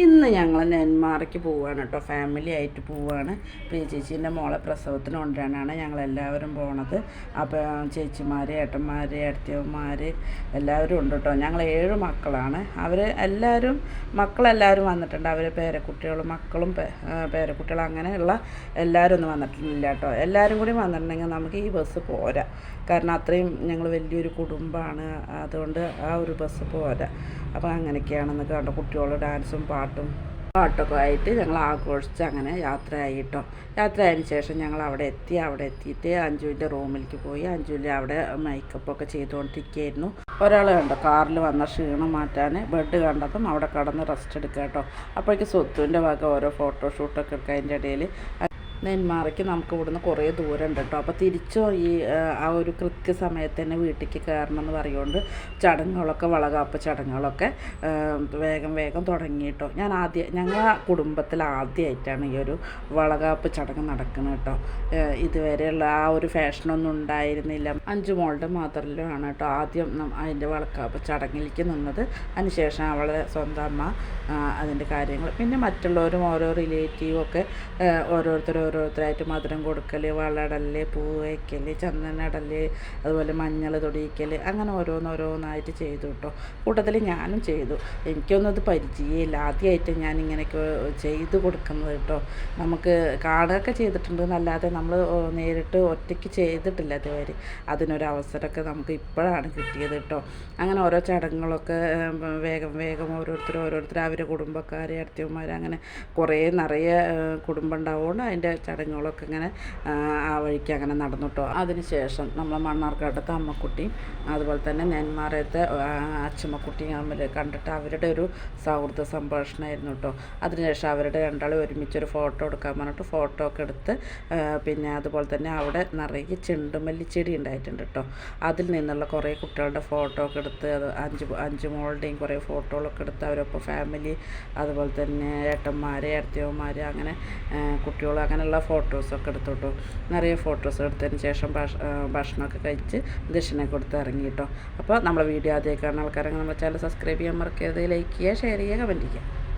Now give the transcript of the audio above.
ഇന്ന് ഞങ്ങൾ നെന്മാറയ്ക്ക് പോവുകയാണ് കേട്ടോ. ഫാമിലി ആയിട്ട് പോവുകയാണ് പ്രിയ ചേച്ചീന്റെ മോളെ പ്രസവത്തിന് കൊണ്ടുവരാനാണ് ഞങ്ങൾ എല്ലാവരും പോണത്. അപ്പോൾ ചേച്ചിമാർ ഏട്ടന്മാർ ഏട്ടത്തിയന്മാർ എല്ലാവരും ഉണ്ട് കേട്ടോ. ഞങ്ങൾ ഏഴ് മക്കളാണ്. അവർ എല്ലാവരും മക്കളെല്ലാവരും വന്നിട്ടുണ്ട്. അവർ പേരക്കുട്ടികളും മക്കളും പേരക്കുട്ടികളും അങ്ങനെയുള്ള എല്ലാവരും ഒന്നും വന്നിട്ടില്ല കേട്ടോ. എല്ലാവരും കൂടി വന്നിട്ടുണ്ടെങ്കിൽ നമുക്ക് ഈ ബസ് പോരാ. കാരണം അത്രയും ഞങ്ങൾ വലിയൊരു കുടുംബമാണ്. അതുകൊണ്ട് ആ ഒരു ബസ് പോരാ. അപ്പോൾ അങ്ങനെയൊക്കെയാണെന്ന് കണ്ടോ. കുട്ടികൾ ഡാൻസും പാട്ടും പാട്ടൊക്കെ ആയിട്ട് ഞങ്ങൾ ആഘോഷിച്ച് അങ്ങനെ യാത്രയായി കേട്ടോ യാത്രയായതിനു ശേഷം ഞങ്ങൾ അവിടെ എത്തി. അവിടെ എത്തിയിട്ട് അഞ്ജുവിന്റെ റൂമിലേക്ക് പോയി. അഞ്ജുവിന്റെ അവിടെ മേക്കപ്പൊക്കെ ചെയ്തുകൊണ്ടിരിക്കുകയായിരുന്നു. ഒരാൾ കണ്ടോ? കാറിൽ വന്ന ക്ഷീണം മാറ്റാൻ ബെഡ് കണ്ടതും അവിടെ കടന്ന് റെസ്റ്റ് എടുക്കുക കേട്ടോ. അപ്പോഴേക്ക് സ്വത്തുവിന്റെ വക ഓരോ ഫോട്ടോഷൂട്ടൊക്കെ എടുക്കുക അതിന്റെ ഇടയിൽ നെന്മാറയ്ക്ക് നമുക്ക് ഇവിടുന്ന് കുറേ ദൂരം ഉണ്ട് കേട്ടോ. അപ്പോൾ തിരിച്ചു ഈ ആ, ഒരു ഒരു കൃത്യസമയത്ത് തന്നെ വീട്ടിലേക്ക് കയറണം എന്ന് പറയുകൊണ്ട് ചടങ്ങുകളൊക്കെ വളകാപ്പ് ചടങ്ങുകളൊക്കെ വേഗം വേഗം തുടങ്ങി കേട്ടോ. ഞാൻ ആദ്യം ഞങ്ങൾ കുടുംബത്തിൽ ആദ്യമായിട്ടാണ് ഈ ഒരു വളകാപ്പ് ചടങ്ങ് നടക്കുന്നത് കേട്ടോ. ഇതുവരെയുള്ള ആ ഒരു ഫാഷനൊന്നും ഉണ്ടായിരുന്നില്ല. അഞ്ചു മോളുടെ മാത്രമല്ലാണ് കേട്ടോ ആദ്യം അതിന്റെ വളക്കാപ്പ് ചടങ്ങിലേക്ക് നിന്നത്. അതിനുശേഷം അവളെ സ്വന്തം അമ്മ അതിന്റെ കാര്യങ്ങൾ. പിന്നെ മറ്റുള്ളവരും ഓരോ റിലേറ്റീവും ഒക്കെ ആ, ഓരോരുത്തർ ഓരോരുത്തരായിട്ട് മധുരം കൊടുക്കൽ വളടൽ പൂ വയ്ക്കൽ ചന്ദനടൽ അതുപോലെ മഞ്ഞൾ തൊടിയിക്കൽ അങ്ങനെ ഓരോന്നോരോന്നായിട്ട് ചെയ്തു കേട്ടോ കൂട്ടത്തിൽ ഞാനും ചെയ്തു. എനിക്കൊന്നും അത് പരിചയമില്ല. ആദ്യമായിട്ട് ഞാൻ ഇങ്ങനെയൊക്കെ ചെയ്തു കൊടുക്കുന്നത് കേട്ടോ നമുക്ക് കാടൊക്കെ ചെയ്തിട്ടുണ്ട് എന്നല്ലാതെ നമ്മൾ നേരിട്ട് ഒറ്റയ്ക്ക് ചെയ്തിട്ടില്ല ഇതുവരെ. അതിനൊരു അവസരമൊക്കെ നമുക്ക് ഇപ്പോഴാണ് കിട്ടിയത് കേട്ടോ അങ്ങനെ ഓരോ ചടങ്ങുകളൊക്കെ വേഗം വേഗം ഓരോരുത്തർ ഓരോരുത്തർ അവരെ കുടുംബക്കാർ അടുത്തമാർ അങ്ങനെ കുറേ നിറയെ കുടുംബം ഉണ്ടാവുകൊണ്ട് അതിന്റെ ചടങ്ങുകളൊക്കെ ഇങ്ങനെ ആ, വഴിക്ക് അങ്ങനെ നടന്നിട്ടോ അതിനുശേഷം നമ്മൾ മണ്ണാർക്കാട്ടത്തെ അമ്മക്കുട്ടിയും അതുപോലെ തന്നെ നെന്മാറയത്തെ അച്ചമ്മക്കുട്ടിയും തമ്മിൽ കണ്ടിട്ട് അവരുടെ ഒരു സൗഹൃദ സംഭാഷണമായിരുന്നു കേട്ടോ അതിനുശേഷം അവരുടെ രണ്ടാളും ഒരുമിച്ചൊരു ഫോട്ടോ എടുക്കാൻ പറഞ്ഞിട്ട് ഫോട്ടോ ഒക്കെ എടുത്ത് പിന്നെ അതുപോലെ തന്നെ അവിടെ നിറയെ ചെണ്ടുമല്ലിച്ചെടി ഉണ്ടായിട്ടുണ്ട് കേട്ടോ അതിൽ നിന്നുള്ള കുറേ കുട്ടികളുടെ ഫോട്ടോ ഒക്കെ എടുത്ത് അത് അഞ്ച് അഞ്ച് മോളുടെയും കുറേ ഫോട്ടോകളൊക്കെ എടുത്ത് അവരൊപ്പം ഫാമിലി അതുപോലെ തന്നെ ഏട്ടന്മാർ ഏട്ടന്മാർ അങ്ങനെ കുട്ടികളും കുട്ടികൾ അങ്ങനെയുള്ള ഫോട്ടോസൊക്കെ എടുത്തു നിറയെ ഫോട്ടോസ് എടുത്തതിന് ശേഷം ഭക്ഷണമൊക്കെ കഴിച്ച് ദക്ഷിണ കൊടുത്ത് ഇറങ്ങി കേട്ടോ അപ്പോൾ നമ്മളെ വീഡിയോ ആദ്യമായി കാണുന്ന ആൾക്കാരെ നമ്മുടെ ചാനൽ സബ്സ്ക്രൈബ് ചെയ്യാൻ മറക്കരുത്. ലൈക്ക് ചെയ്യുക ഷെയർ ചെയ്യുക കമന്റ് ചെയ്യുക.